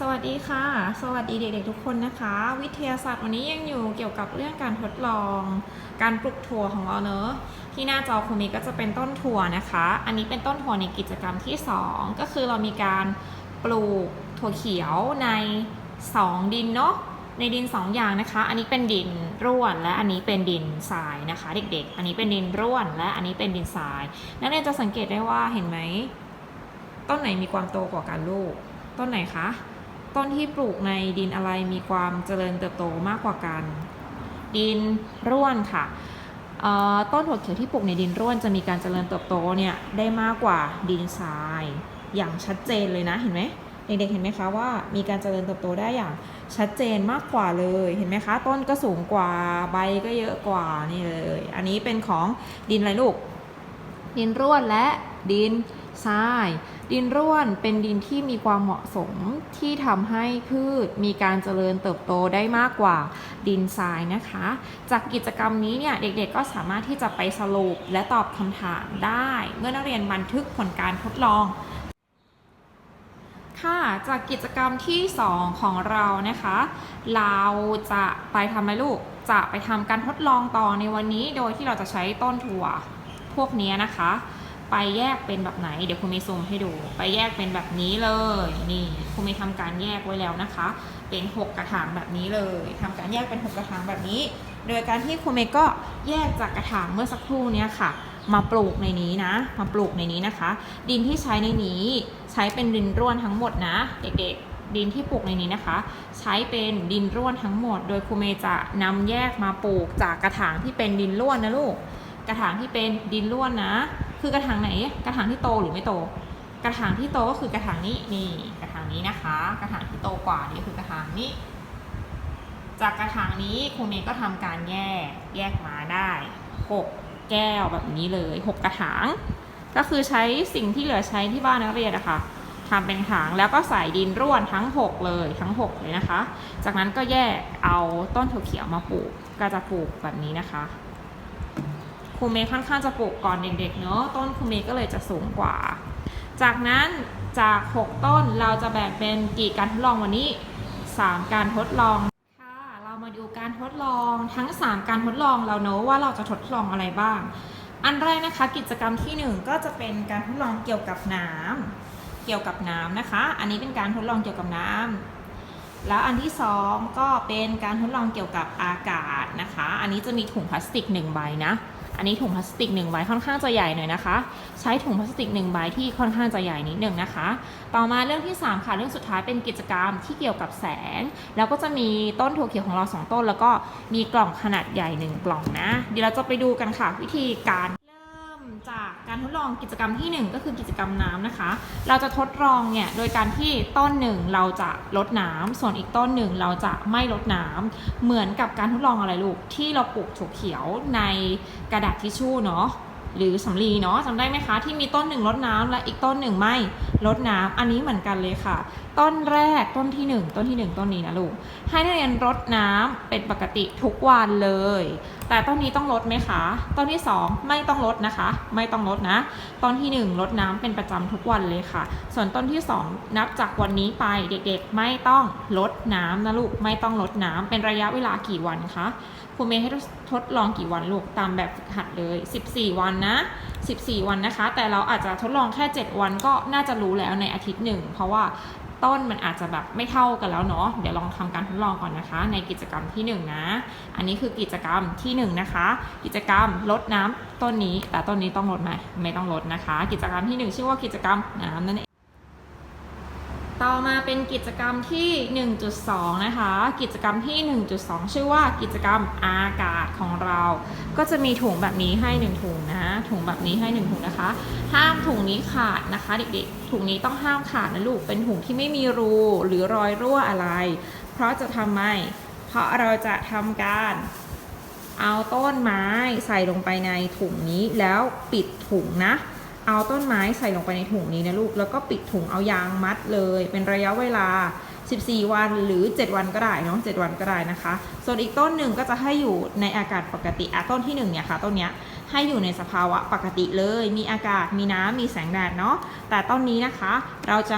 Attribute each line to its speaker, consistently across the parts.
Speaker 1: สวัสดีค่ะ สวัสดีเด็กๆทุกคนนะคะ วิทยาศาสตร์วันนี้ยังอยู่เกี่ยวกับเรื่องการทดลอง การปลูกถั่วของเราเนอะที่หน้าจอคุณมีก็จะเป็นต้นถั่วนะคะ อันนี้เป็นต้นถั่วในกิจกรรมที่ 2 ก็คือเรามีการปลูกถั่วเขียวใน 2 ดินเนาะในดิน 2 อย่างนะคะ อันนี้เป็นดินร่วนและอันนี้เป็นดินทรายนะคะ เด็กๆ อันนี้เป็นดินร่วน และอันนี้เป็นดินทรายนักเรียนจะสังเกตได้ว่าเห็นไหมต้นไหนมีความโตกว่ากันลูก ต้นไหนคะ ต้นที่ปลูกในดินอะไรมีความเจริญเติบโตมากกว่ากัน ดินร่วนค่ะต้นถั่วเขียวที่ปลูกในดินร่วนจะมีการเจริญเติบโตเนี่ยได้มากกว่าดินทราย อย่างชัดเจนเลยนะเห็นไหมเด็กๆเห็นไหมคะว่ามีการเจริญเติบโตได้อย่างชัดเจนมากกว่าเลยเห็นไหมคะ ต้นก็สูงกว่าใบก็เยอะกว่านี่เลย อันนี้เป็นของดินอะไรลูก ดินร่วนและดิน ทราย ดินร่วนเป็นดินที่มีความเหมาะสมที่ทำให้พืชมีการเจริญเติบโตได้มากกว่าดินทรายนะคะ จากกิจกรรมนี้เนี่ยเด็กๆก็สามารถที่จะไปสรุปและตอบคำถามได้ เมื่อนักเรียนบันทึกผลการทดลองค่ะจากกิจกรรมที่ 2 ของเรานะคะ เราจะไปทำอะไรลูก จะไปทำการทดลองต่อในวันนี้ โดยที่เราจะใช้ต้นถั่วพวกนี้นะคะ ไปแยกเป็นแบบไหน เดี๋ยวคุณมีซูมให้ดู ไปแยกเป็นแบบนี้เลย นี่คุณมีทำการแยกไว้แล้วนะคะ เป็น 6 กระถางแบบนี้เลยทำการแยกเป็น 6 กระถางแบบนี้ โดยการที่คุณเมย์ก็แยกจากกระถางเมื่อสักครู่เนี้ยค่ะ มาปลูกในนี้นะ มาปลูกในนี้นะคะ ดินที่ใช้ในนี้ใช้เป็นดินร่วนทั้งหมดนะ เด็กๆดินที่ปลูกในนี้นะคะ ใช้เป็นดินร่วนทั้งหมด โดยครูเมย์จะนำแยกมาปลูกจากกระถางที่เป็นดินร่วนนะลูก กระถางที่เป็นดินร่วนนะ คือกระถางไหน กระถางที่โตหรือไม่โต กระถางที่โตก็คือกระถางนี้นี่กระถางนี้นะคะ กระถางที่โตกว่านี่คือกระถางนี้ จากกระถางนี้ครูเมย์ก็ทำการแยกแยกมาได้หกแก้วแบบนี้เลยหกกระถาง ก็คือใช้สิ่งที่เหลือใช้ที่บ้านนักเรียนนะคะทำเป็นถางแล้วก็ใส่ดินร่วนทั้ง 6 เลยทั้ง 6 เลยนะคะ จากนั้นก็แยกเอาต้นถั่วเขียวมาปลูกก็จะปลูกแบบนี้นะคะ ครูเมย์ค่อนข้างจะปลูกก่อนเด็กๆเนอะต้นครูเมย์ก็เลยจะสูงกว่า จากนั้นจาก 6 ต้นเราจะแบ่งเป็นกี่การทดลองวันนี้ 3 การทดลองค่ะเรามาดูการทดลองทั้ง 3 การทดลองเราเนอะว่าเราจะทดลองอะไรบ้าง อันแรกนะคะกิจกรรมที่ 1 ก็จะเป็นการทดลองเกี่ยวกับน้ำเกี่ยวกับน้ำนะคะ อันนี้เป็นการทดลองเกี่ยวกับน้ำแล้วอันที่ 2 ก็เป็นการทดลองเกี่ยวกับอากาศนะคะ อันนี้จะมีถุงพลาสติก1ใบนะ อันนี้ถุงพลาสติก1ใบค่อนข้างจะใหญ่หน่อยนะคะ ใช้ถุงพลาสติก1ใบที่ค่อนข้างจะใหญ่นิดหนึ่งนะคะ ต่อมาเรื่องที่ 3 ค่ะ เรื่องสุดท้ายเป็นกิจกรรมที่เกี่ยวกับแสง แล้วก็จะมีต้นถั่วเขียวของเรา 2 ต้น แล้วก็มีกล่องขนาดใหญ่ 1 กล่องนะ เดี๋ยวเราจะไปดูกันค่ะ วิธีการ การทดลองกิจกรรมที่ 1 ก็คือกิจกรรมน้ำนะคะ เราจะทดลองเนี่ยโดยการที่ต้นหนึ่งเราจะลดน้ำส่วนอีกต้นหนึ่งเราจะไม่ลดน้ำเหมือนกับการทดลองอะไรลูกที่เราปลูกถั่วเขียวในกระดาษทิชชู่เนาะหรือสำลีเนาะจำได้ไหมคะที่มีต้นหนึ่งลดน้ำและอีกต้นหนึ่งไม่ลดน้ำอันนี้เหมือนกันเลยค่ะ ต้นแรกต้นที่หนึ่งต้นที่หนึ่งต้นนี้นะลูก ให้นักเรียนรดน้ำเป็นปกติทุกวันเลย แต่ต้นนี้ต้องลดไหมคะ ต้นที่สองไม่ต้องลดนะคะ ไม่ต้องลดนะ ต้นที่หนึ่งลดน้ำเป็นประจำทุกวันเลยค่ะ ส่วนต้นที่สองนับจากวันนี้ไปเด็กๆ ไม่ต้องลดน้ำนะลูก ไม่ต้องลดน้ำเป็นระยะเวลากี่วันคะครูเมย์ให้ทดลองกี่วันลูกตามแบบฝึกหัดเลย 14 วันนะ 14 วันนะคะ แต่เราอาจจะทดลองแค่ 7 วันก็น่าจะรู้แล้วในอาทิตย์หนึ่งเพราะว่า ต้นมันอาจจะแบบไม่เท่ากันแล้วเนาะเดี๋ยวลองทำการทดลองก่อนนะคะ ในกิจกรรมที่ 1 นะ อันนี้คือกิจกรรมที่ 1 นะคะ กิจกรรมลดน้ำต้นนี้ แต่ต้นนี้ต้องลดไหมไม่ต้องลดนะคะ กิจกรรมที่ 1 ชื่อว่ากิจกรรมน้ำนั่นเอง ต่อมาเป็นกิจกรรมที่ 1.2 นะคะ กิจกรรมที่ 1.2 ชื่อว่ากิจกรรมอากาศของเรา ก็จะมีถุงแบบนี้ให้ 1 ถุงนะ ถุงแบบนี้ให้ 1 ถุงนะคะ ห้ามถุงนี้ขาดนะคะเด็กๆ ถุงนี้ต้องห้ามขาดนะลูก เป็นถุงที่ไม่มีรูหรือรอยรั่วอะไร เพราะจะทำไม เพราะเราจะทำการเอาต้นไม้ใส่ลงไปในถุงนี้แล้วปิดถุงนะ เอาต้นไม้ใส่ลงไปในถุงนี้นะลูก แล้วก็ปิดถุงเอายางมัดเลย เป็นระยะเวลา 14 วันหรือ 7 วันก็ได้เนาะ7วันก็ได้นะคะ ส่วนอีกต้นหนึ่งก็จะให้อยู่ในอากาศปกติอะต้นที่1เนี่ยค่ะต้นเนี้ยให้อยู่ในสภาวะปกติเลย มีอากาศ มีน้ำ มีแสงแดดเนาะ แต่ต้นนี้นะคะ เราจะ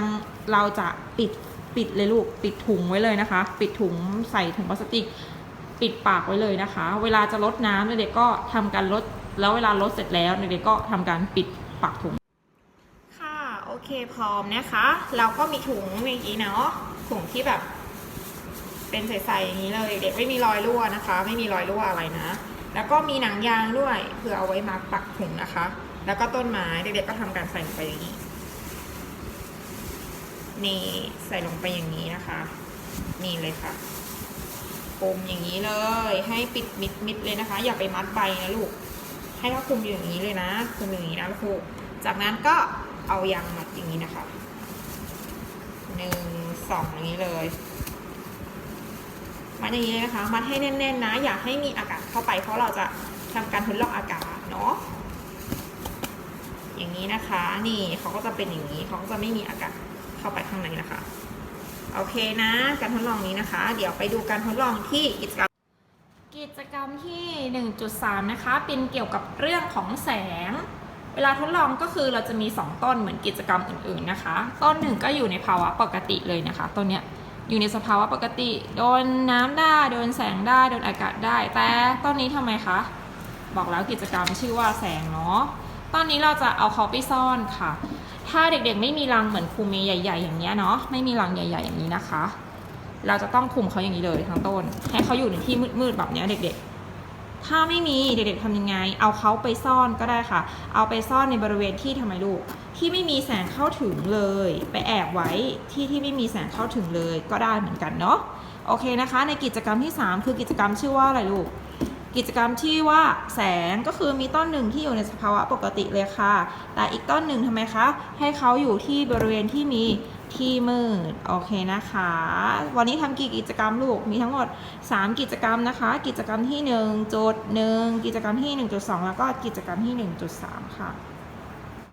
Speaker 1: เราจะปิดปิดเลยลูก ปิดถุงไว้เลยนะคะ ปิดถุงใส่ถุงพลาสติก ปิดปากไว้เลยนะคะ เวลาจะลดน้ำเด็กๆก็ทำการลด แล้วเวลาลดเสร็จแล้วเด็กๆก็ทำการปิด ปากถุง ค่ะ โอเคพร้อมนะคะ เราก็มีถุงอย่างนี้เนาะถุงที่แบบ เป็นใสๆอย่างนี้เลยเด็กไม่มีรอยรั่วนะคะ ไม่มีรอยรั่วอะไรนะ แล้วก็มีหนังยางด้วยเพื่อเอาไว้มาปักถุงนะคะ แล้วก็ต้นไม้เด็กๆก็ทำการใส่ลงไปอย่างนี้นี่ใส่ลงไปอย่างนี้นะคะ นี่เลยค่ะกลมอย่างนี้เลย ให้ปิดมิดมิดเลยนะคะ อย่าไปมัดใบนะลูก ให้เขาคุมอยู่อย่างนี้เลยนะคุมอยู่อย่างนี้นะลูจากนั้นก็เอายางมัดอย่างนี้นะคะหนึ่งสองอย่างนี้เลยมัดอย่างนี้นะคะ มัดให้แน่นๆนะ อย่าให้มีอากาศเข้าไป เพราะเราจะทำการทดลองอากาศเนาะอย่างนี้นะคะ นี่เขาก็จะเป็นอย่างนี้เขาก็จะไม่มีอากาศเข้าไปข้างในนะคะ โอเคนะ การทดลองนี้นะคะ เดี๋ยวไปดูการทดลองที่กิจกรรม กิจกรรมที่ 1.3 นะคะ เป็นเกี่ยวกับเรื่องของแสง เวลาทดลองก็คือเราจะมี 2 ต้นเหมือนกิจกรรมอื่นๆนะคะ ต้นหนึ่งก็อยู่ในภาวะปกติเลยนะคะ ต้นเนี้ยอยู่ในสภาวะปกติ โดนน้ำได้โดนแสงได้โดนอากาศได้ แต่ต้นนี้ทำไมคะบอกแล้วกิจกรรมชื่อว่าแสงเนาะตอนนี้เราจะเอาเขาไปซ่อนค่ะ ถ้าเด็กๆไม่มีรังเหมือนครูเมย์ใหญ่ ๆ อย่างเงี้ยเนาะไม่มีรังใหญ่ ๆ อย่างนี้นะคะ เราจะต้องคุมเขาอย่างนี้เลยทั้งต้น ให้เขาอยู่ในที่มืดๆแบบนี้เด็กๆ ถ้าไม่มีเด็กๆทำยังไง เอาเขาไปซ่อนก็ได้ค่ะ เอาไปซ่อนในบริเวณที่ทำไมลูก ที่ไม่มีแสงเข้าถึงเลย ไปแอบไว้ที่ที่ไม่มีแสงเข้าถึงเลยก็ได้เหมือนกันเนาะโอเคนะคะ ในกิจกรรมที่ 3 คือกิจกรรมชื่อว่าอะไรลูกกิจกรรมที่ว่าแสงก็คือมีต้นหนึ่งที่อยู่ในสภาวะปกติเลยค่ะ แต่อีกต้นหนึ่งทำไมคะ ให้เขาอยู่ที่บริเวณที่มี ที่มืดโอเคนะคะ วันนี้ทำกี่กิจกรรมลูกมีทั้งหมด 3 กิจกรรมนะคะ กิจกรรมที่1จุด1กิจกรรมที่ 1.2 แล้วก็กิจกรรมที่ 1.3 ค่ะ